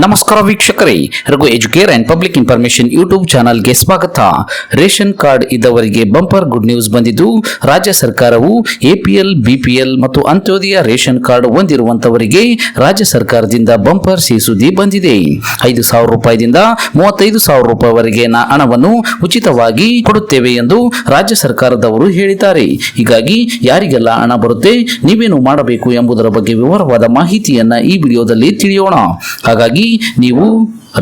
ನಮಸ್ಕಾರ ವೀಕ್ಷಕರೇ, Raghu Educare and public information YouTube ಚಾನಲ್ಗೆ ಸ್ವಾಗತ. ರೇಷನ್ ಕಾರ್ಡ್ ಇದ್ದವರಿಗೆ ಬಂಪರ್ ಗುಡ್ ನ್ಯೂಸ್ ಬಂದಿದ್ದು, ರಾಜ್ಯ ಸರ್ಕಾರವು ಎಪಿಎಲ್ ಬಿಪಿಎಲ್ ಮತ್ತು ಅಂತ್ಯೋದಯ ರೇಷನ್ ಕಾರ್ಡ್ ಹೊಂದಿರುವಂತವರಿಗೆ ರಾಜ್ಯ ಸರ್ಕಾರದಿಂದ ಬಂಪರ್ ಸೀಸುದಿ ಬಂದಿದೆ. ಐದು ಸಾವಿರ ರೂಪಾಯಿದಿಂದ ಮೂವತ್ತೈದು ಸಾವಿರ ರೂಪಾಯಿವರೆಗೆ ಹಣವನ್ನು ಉಚಿತವಾಗಿ ಕೊಡುತ್ತೇವೆ ಎಂದು ರಾಜ್ಯ ಸರ್ಕಾರದವರು ಹೇಳಿದ್ದಾರೆ. ಹೀಗಾಗಿ ಯಾರಿಗೆಲ್ಲ ಹಣ ಬರುತ್ತೆ, ನೀವೇನು ಮಾಡಬೇಕು ಎಂಬುದರ ಬಗ್ಗೆ ವಿವರವಾದ ಮಾಹಿತಿಯನ್ನ ಈ ವಿಡಿಯೋದಲ್ಲಿ ತಿಳಿಯೋಣ. ಹಾಗಾಗಿ ನೀವು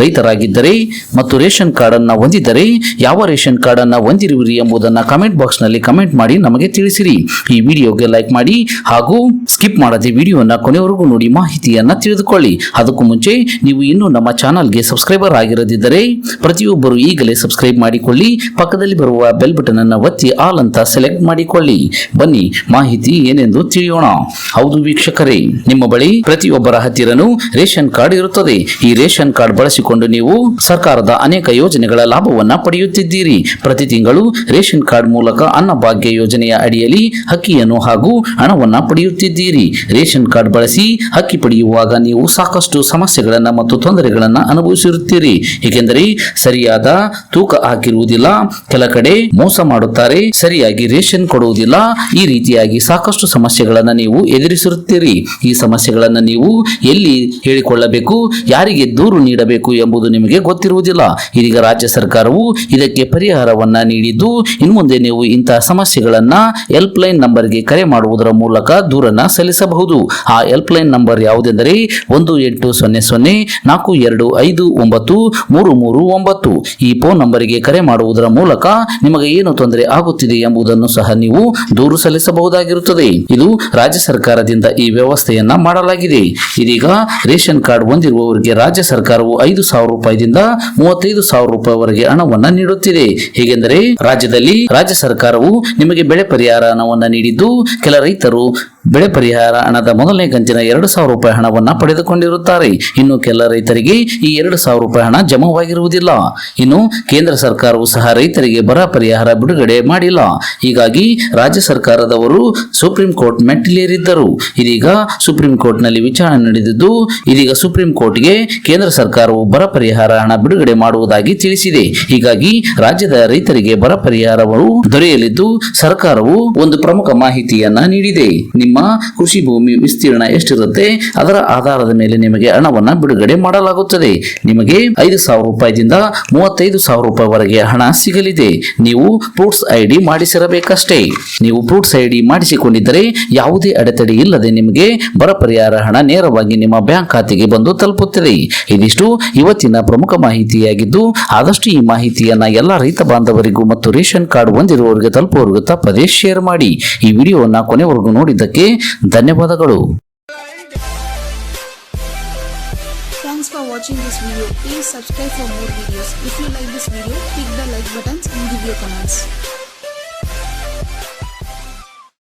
ರೈತರಾಗಿದ್ದರೆ ಮತ್ತು ರೇಷನ್ ಕಾರ್ಡ್ ಅನ್ನ ಹೊಂದಿದ್ದರೆ ಯಾವ ರೇಷನ್ ಕಾರ್ಡ್ ಅನ್ನ ಹೊಂದಿರುವಿರಿ ಎಂಬುದನ್ನ ಕಮೆಂಟ್ ಬಾಕ್ಸ್ನಲ್ಲಿ ಕಮೆಂಟ್ ಮಾಡಿ ನಮಗೆ ತಿಳಿಸಿರಿ. ಈ ವಿಡಿಯೋಗೆ ಲೈಕ್ ಮಾಡಿ ಹಾಗೂ ಸ್ಕಿಪ್ ಮಾಡದೆ ವಿಡಿಯೋನ ಕೊನೆವರೆಗೂ ನೋಡಿ ಮಾಹಿತಿಯನ್ನ ತಿಳಿದುಕೊಳ್ಳಿ. ಅದಕ್ಕೂ ಮುಂಚೆ ನೀವು ಇನ್ನೂ ನಮ್ಮ ಚಾನಲ್ಗೆ ಸಬ್ಸ್ಕ್ರೈಬರ್ ಆಗಿರದಿದ್ದರೆ ಪ್ರತಿಯೊಬ್ಬರು ಈಗಲೇ ಸಬ್ಸ್ಕ್ರೈಬ್ ಮಾಡಿಕೊಳ್ಳಿ. ಪಕ್ಕದಲ್ಲಿ ಬರುವ ಬೆಲ್ ಬಟನ್ ಅನ್ನು ಒತ್ತಿ ಆಲ್ ಅಂತ ಸೆಲೆಕ್ಟ್ ಮಾಡಿಕೊಳ್ಳಿ. ಬನ್ನಿ ಮಾಹಿತಿ ಏನೆಂದು ತಿಳಿಯೋಣ. ಹೌದು ವೀಕ್ಷಕರೇ, ನಿಮ್ಮ ಬಳಿ ಪ್ರತಿಯೊಬ್ಬರ ಹತ್ತಿರನೂ ರೇಷನ್ ಕಾರ್ಡ್ ಇರುತ್ತದೆ. ಈ ರೇಷನ್ ಕಾರ್ಡ್ ಬಳಸಿಕೊಂಡು ನೀವು ಸರ್ಕಾರದ ಅನೇಕ ಯೋಜನೆಗಳ ಲಾಭವನ್ನ ಪಡೆಯುತ್ತಿದ್ದೀರಿ. ಪ್ರತಿ ತಿಂಗಳು ರೇಷನ್ ಕಾರ್ಡ್ ಮೂಲಕ ಅನ್ನಭಾಗ್ಯ ಯೋಜನೆಯ ಅಡಿಯಲ್ಲಿ ಹಕ್ಕಿಯನ್ನು ಹಾಗೂ ಹಣವನ್ನ ಪಡೆಯುತ್ತಿದ್ದೀರಿ. ರೇಷನ್ ಕಾರ್ಡ್ ಬಳಸಿ ಹಕ್ಕಿ ಪಡೆಯುವಾಗ ನೀವು ಸಾಕಷ್ಟು ಸಮಸ್ಯೆಗಳನ್ನು ಮತ್ತು ತೊಂದರೆಗಳನ್ನು ಅನುಭವಿಸಿರುತ್ತೀರಿ. ಏಕೆಂದರೆ ಸರಿಯಾದ ತೂಕ ಹಾಕಿರುವುದಿಲ್ಲ. ಕೆಲ ಕಡೆ ಮೋಸ ಮಾಡುತ್ತಾರೆ. ಸರಿಯಾಗಿ ರೇಷನ್ ಕೊಡುವುದಿಲ್ಲ. ಈ ರೀತಿಯಾಗಿ ಸಾಕಷ್ಟು ಸಮಸ್ಯೆಗಳನ್ನು ನೀವು ಎದುರಿಸಿರುತ್ತೀರಿ. ಈ ಸಮಸ್ಯೆಗಳನ್ನು ನೀವು ಎಲ್ಲಿ ಹೇಳಿಕೊಳ್ಳಬೇಕು? ಯಾರಿಗೆ ದೂರು ನೀಡಬೇಕು? ಎಂಬುದು ನಿಮಗೆ ಗೊತ್ತಿರುವುದಿಲ್ಲ. ಇದೀಗ ರಾಜ್ಯ ಸರ್ಕಾರವು ಇದಕ್ಕೆ ಪರಿಹಾರವನ್ನ ನೀಡಿದ್ದು, ಇನ್ನು ಮುಂದೆ ನೀವು ಇಂತಹ ಸಮಸ್ಯೆಗಳನ್ನ ಹೆಲ್ಪ್ ಲೈನ್ ನಂಬರ್ಗೆ ಕರೆ ಮಾಡುವುದರ ಮೂಲಕ ದೂರನ್ನ ಸಲ್ಲಿಸಬಹುದು. ಆ ಹೆಲ್ಪ್ ಲೈನ್ ನಂಬರ್ ಯಾವುದೆಂದರೆ ಒಂದು ಎಂಟು ಸೊನ್ನೆ ಸೊನ್ನೆ ನಾಲ್ಕು ಎರಡು ಐದು ಒಂಬತ್ತು ಮೂರು ಮೂರು ಒಂಬತ್ತು. ಈ ಫೋನ್ ನಂಬರಿಗೆ ಕರೆ ಮಾಡುವುದರ ಮೂಲಕ ನಿಮಗೆ ಏನು ತೊಂದರೆ ಆಗುತ್ತಿದೆ ಎಂಬುದನ್ನು ಸಹ ನೀವು ದೂರು ಸಲ್ಲಿಸಬಹುದಾಗಿರುತ್ತದೆ. ಇದು ರಾಜ್ಯ ಸರ್ಕಾರದಿಂದ ಈ ವ್ಯವಸ್ಥೆಯನ್ನ ಮಾಡಲಾಗಿದೆ. ಇದೀಗ ರೇಷನ್ ಕಾರ್ಡ್ ಹೊಂದಿರುವವರಿಗೆ ರಾಜ್ಯ ಸರ್ಕಾರವು ಐದು ಸಾವಿರ ರೂಪಾಯಿದಿಂದ ಮೂವತ್ತೈದು ಸಾವಿರ ರೂಪಾಯಿವರೆಗೆ ಹಣವನ್ನು ನೀಡುತ್ತಿದೆ. ಹೇಗೆಂದರೆ, ರಾಜ್ಯದಲ್ಲಿ ರಾಜ್ಯ ಸರ್ಕಾರವು ನಿಮಗೆ ಬೆಳೆ ಪರಿಹಾರ ಹಣವನ್ನು ನೀಡಿದ್ದು, ಕೆಲ ರೈತರು ಬೆಳೆ ಪರಿಹಾರ ಹಣದ ಮೊದಲನೇ ಕಂತಿನ ಎರಡು ಸಾವಿರ ರೂಪಾಯಿ ಹಣವನ್ನು ಪಡೆದುಕೊಂಡಿರುತ್ತಾರೆ. ಇನ್ನು ಕೆಲ ರೈತರಿಗೆ ಈ ಎರಡು ಸಾವಿರ ರೂಪಾಯಿ ಹಣ ಜಮವಾಗಿರುವುದಿಲ್ಲ. ಇನ್ನು ಕೇಂದ್ರ ಸರ್ಕಾರವು ಸಹ ರೈತರಿಗೆ ಬರ ಪರಿಹಾರ ಬಿಡುಗಡೆ ಮಾಡಿಲ್ಲ. ಹೀಗಾಗಿ ರಾಜ್ಯ ಸರ್ಕಾರದವರು ಸುಪ್ರೀಂ ಕೋರ್ಟ್ ಮೆಟ್ಟಿಲೇರಿದ್ದರು. ಇದೀಗ ಸುಪ್ರೀಂ ಕೋರ್ಟ್ನಲ್ಲಿ ವಿಚಾರಣೆ ನಡೆದಿದ್ದು, ಇದೀಗ ಸುಪ್ರೀಂ ಕೋರ್ಟ್ಗೆ ಕೇಂದ್ರ ಸರ್ಕಾರವು ಬರ ಪರಿಹಾರ ಹಣ ಬಿಡುಗಡೆ ಮಾಡುವುದಾಗಿ ತಿಳಿಸಿದೆ. ಹೀಗಾಗಿ ರಾಜ್ಯದ ರೈತರಿಗೆ ಬರ ಪರಿಹಾರವು ದೊರೆಯಲಿದ್ದು, ಸರ್ಕಾರವು ಒಂದು ಪ್ರಮುಖ ಮಾಹಿತಿಯನ್ನ ನೀಡಿದೆ. ನಿಮ್ಮ ಕೃಷಿ ಭೂಮಿ ವಿಸ್ತೀರ್ಣ ಎಷ್ಟಿರುತ್ತೆ, ಅದರ ಆಧಾರದ ಮೇಲೆ ನಿಮಗೆ ಹಣವನ್ನ ಬಿಡುಗಡೆ ಮಾಡಲಾಗುತ್ತದೆ. ನಿಮಗೆ ಐದು ಸಾವಿರ ರೂಪಾಯಿದಿಂದ ಮೂವತ್ತೈದು ಸಾವಿರ ರೂಪಾಯಿವರೆಗೆ ಹಣ ಸಿಗಲಿದೆ. ನೀವು ಫ್ರೂಟ್ಸ್ ಐಡಿ ಮಾಡಿಸಿರಬೇಕಷ್ಟೇ. ನೀವು ಫ್ರೂಟ್ಸ್ ಐಡಿ ಮಾಡಿಸಿಕೊಂಡಿದ್ದರೆ ಯಾವುದೇ ಅಡೆತಡೆ ಇಲ್ಲದೆ ನಿಮಗೆ ಬರ ಪರಿಹಾರ ಹಣ ನೇರವಾಗಿ ನಿಮ್ಮ ಬ್ಯಾಂಕ್ ಖಾತೆಗೆ ಬಂದು ತಲುಪುತ್ತದೆ. ಇದಿಷ್ಟು ಇವತ್ತಿನ ಪ್ರಮುಖ ಮಾಹಿತಿಯಾಗಿದ್ದು, ಆದಷ್ಟು ಈ ಮಾಹಿತಿಯನ್ನ ಎಲ್ಲ ರೈತ ಬಾಂಧವರಿಗೂ ಮತ್ತು ರೇಷನ್ ಕಾರ್ಡ್ ಹೊಂದಿರುವವರಿಗೆ ತಲುಪುವವರೆಗೂ ತಪ್ಪದೇ ಶೇರ್ ಮಾಡಿ. ಈ ವಿಡಿಯೋವನ್ನ ಕೊನೆವರೆಗೂ ನೋಡಿದ್ದಕ್ಕೆ అందరికీ ధన్యవాదకుడు Thanks for watching this video. Please subscribe for more videos. If you like this video, click the like buttons and give your comments.